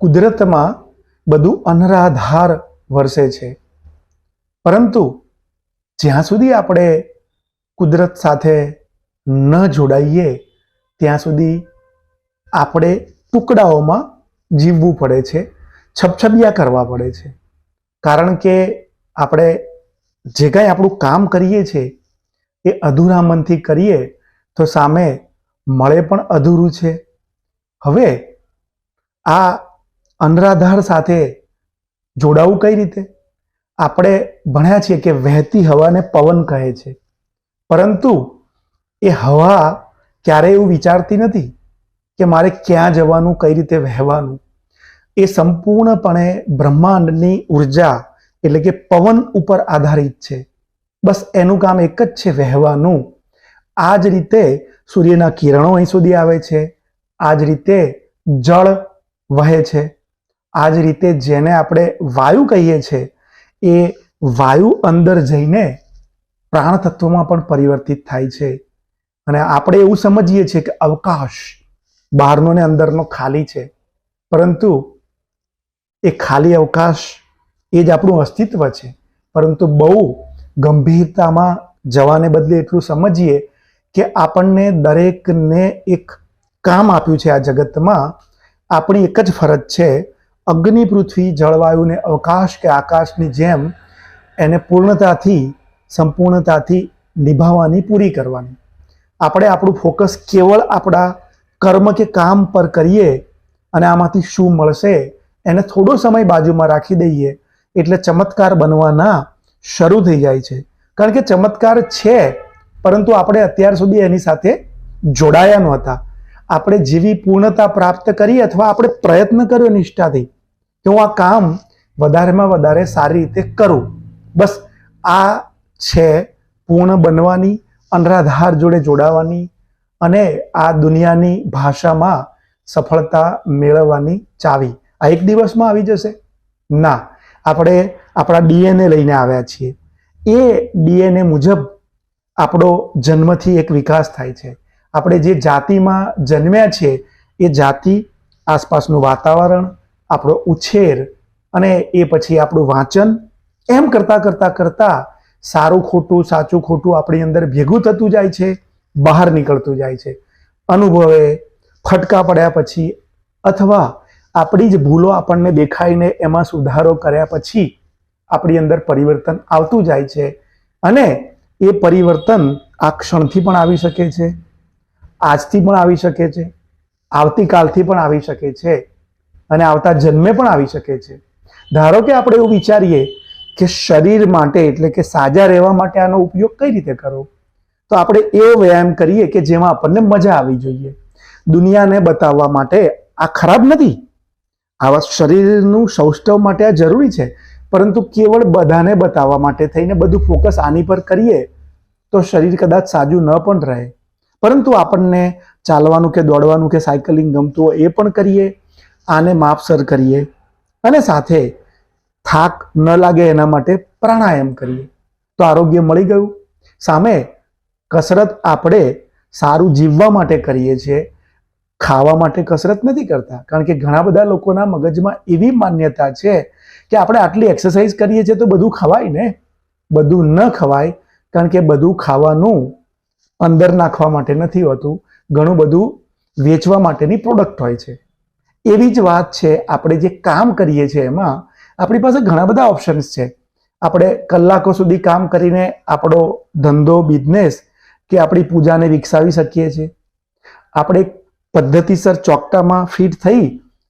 કુદરતમાં બધું અનરાધાર વરસે છે. પરંતુ જ્યાં સુધી આપણે કુદરત સાથે ન જોડાઈએ, ત્યાં સુધી આપણે ટુકડાઓમાં જીવવું પડે છે, છપછપિયા કરવા પડે છે. કારણ કે આપણે જે કાંઈ આપણું કામ કરીએ છીએ એ અધૂરા મનથી કરીએ તો સામે મળે પણ અધૂરું છે. હવે આ અનરાધાર સાથે જોડાવું કઈ રીતે? આપણે ભણ્યા છીએ કે વહેતી હવાને પવન કહે છે. પરંતુ એ હવા ક્યારેય એવું વિચારતી નથી કે મારે ક્યાં જવાનું, કઈ રીતે વહેવાનું? એ સંપૂર્ણપણે બ્રહ્માંડની ઊર્જા એટલે કે પવન ઉપર આધારિત છે. બસ એનું કામ એક જ છે વહેવાનું. આ જ રીતે સૂર્યના કિરણો અહીં સુધી આવે છે. આ જ રીતે જળ વહે છે. આ જ રીતે જેને આપણે વાયુ કહીએ છીએ, એ વાયુ અંદર જઈને પ્રાણ તત્વમાં પણ પરિવર્તિત થાય છે. અને આપણે એવું સમજીએ છીએ કે અવકાશ બહારનો ને અંદરનો ખાલી છે. પરંતુ એ ખાલી અવકાશ એ જ આપણું અસ્તિત્વ છે. પરંતુ બહુ ગંભીરતામાં જવાને બદલે એટલું સમજીએ કે આપણને દરેકને એક કામ આપ્યું છે આ જગતમાં. આપણી એક જ ફરજ છે અગ્નિ પૃથ્વી જળવાયુને અવકાશ કે આકાશની જેમ એને પૂર્ણતાથી, સંપૂર્ણતાથી નિભાવવાની, પૂરી કરવાની. આપણે આપણું ફોકસ કેવળ આપણા કર્મ કે કામ પર કરીએ અને આમાંથી શું મળશે, એને થોડો સમય બાજુમાં રાખી દઈએ, એટલે ચમત્કાર બનવાના શરૂ થઈ જાય છે. કારણ કે ચમત્કાર છે, પરંતુ આપણે અત્યાર સુધી એની સાથે જોડાયા નહોતા. આપણે જેવી પૂર્ણતા પ્રાપ્ત કરી અથવા આપણે પ્રયત્ન કર્યો નિષ્ઠાથી કે હું આ કામ વધારેમાં વધારે સારી રીતે કરું. બસ આ છે પૂર્ણ બનવાની, અનરાધાર જોડે જોડાવાની અને આ દુનિયાની ભાષામાં સફળતા મેળવવાની ચાવી. આ એક દિવસમાં આવી જશે? ના. આપણે આપણા ડીએનએ લઈને આવ્યા છીએ. એ ડીએનએ મુજબ આપણો જન્મથી એક વિકાસ થાય છે. આપણે જે જાતિમાં જન્મ્યા છીએ, એ જાતિ આસપાસનું વાતાવરણ આપણો ઉછેર અને એ પછી આપણું વાંચન. એમ કરતાં કરતાં કરતાં સારું ખોટું, સાચું ખોટું આપણી અંદર ભેગું થતું જાય છે, બહાર નીકળતું જાય છે. અનુભવે, ફટકા પડ્યા પછી અથવા આપણી જ ભૂલો આપણને દેખાઈને એમાં સુધારો કર્યા પછી આપણી અંદર પરિવર્તન આવતું જાય છે અને એ પરિવર્તન આ ક્ષણથી પણ આવી શકે છે, આજથી પણ આવી શકે છે, આવતીકાલથી પણ આવી શકે છે. અને આવતા જન્મે પણ આવી શકે છે. ધારો કે આપણે એવું વિચારીએ કે શરીર માટે એટલે કે સાજા રહેવા માટે આનો ઉપયોગ કઈ રીતે કરવો? તો આપણે એવો વ્યાયામ કરીએ કે જેમાં આપણને મજા આવી જોઈએ. દુનિયાને બતાવવા માટે આ ખરાબ નથી. આવા શરીરનું સૌષ્ઠવ માટે આ જરૂરી છે. પરંતુ કેવળ બધાને બતાવવા માટે થઈને બધું ફોકસ આની પર કરીએ તો શરીર કદાચ સાજું ન પણ રહે. પરંતુ આપણને ચાલવાનું કે દોડવાનું કે સાયકલિંગ ગમતું હોય એ પણ કરીએ. આને માપસર કરીએ અને સાથે થાક ન લાગે એના માટે પ્રાણાયામ કરીએ. તો આરોગ્ય મળી ગયું. સામે કસરત આપણે સારું જીવવા માટે કરીએ છીએ. ખાવા માટે કસરત નથી કરતા. કારણ કે ઘણા બધા લોકોના મગજમાં એવી માન્યતા છે કે આપણે આટલી એક્સરસાઇઝ કરીએ છીએ તો બધું ખવાય ને? બધું ન ખવાય. કારણ કે બધું ખાવાનું અંદર નાખવા માટે નથી હોતું. ઘણું બધું વેચવા માટેની પ્રોડક્ટ હોય છે. એવી જ વાત છે, આપણે જે કામ કરીએ છીએ એમાં, આપણી પાસે ઘણા બધા ઓપ્શન્સ છે. આપણે કલાકો સુધી કામ કરીને આપણો ધંધો બિઝનેસ કે આપણી પૂજાને વિકસાવી શકીએ છીએ. આપણે પદ્ધતિસર ચોકટામાં ફિટ થઈ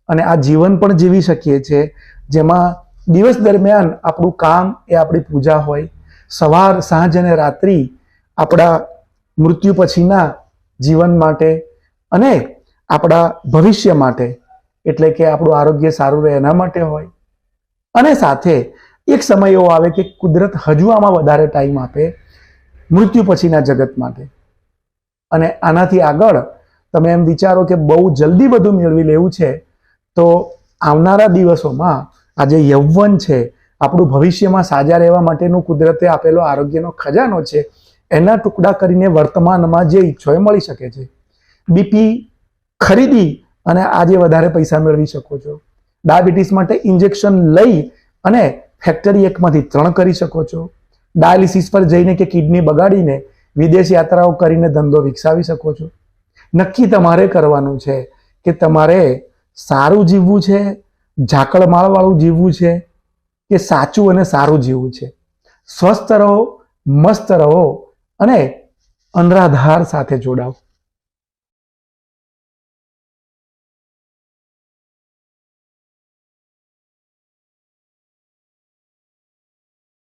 અને આ જીવન પણ જીવી શકીએ છીએ, જેમાં દિવસ દરમિયાન આપણું કામ એ આપણી પૂજા હોય. સવાર, સાંજ અને રાત્રિ આપણા મૃત્યુ પછીના જીવન માટે અને આપણા ભવિષ્ય માટે. એટલે કે આપણું આરોગ્ય સારું રહે એના માટે હોય. અને સાથે એક સમય એવો આવે કે કુદરત હજુ આમાં વધારે ટાઈમ આપે મૃત્યુ પછીના જગત માટે. અને આનાથી આગળ તમે એમ વિચારો કે બહુ જલ્દી બધું મેળવી લેવું છે, તો આવનારા દિવસોમાં આ જે યૌવન છે, આપણું ભવિષ્યમાં સાજા રહેવા માટેનું કુદરતે આપેલો આરોગ્યનો ખજાનો છે, એના ટુકડા કરીને વર્તમાનમાં જે ઈચ્છો એ મળી શકે છે. બીપી ખરીદી અને આજે વધારે પૈસા મેળવી શકો છો. ડાયાબિટીસ માટે ઇન્જેક્શન લઈ અને ફેક્ટરી એકમાંથી ત્રણ કરી શકો છો. ડાયાલિસિસ પર જઈને કે કિડની બગાડીને વિદેશ યાત્રાઓ કરીને ધંધો વિકસાવી શકો છો. નક્કી તમારે કરવાનું છે કે તમારે સારું જીવવું છે, ઝાકળ માળવાળું જીવવું છે કે સાચું અને સારું જીવવું છે. સ્વસ્થ રહો, મસ્ત રહો અને અનરાધાર સાથે જોડાઓ.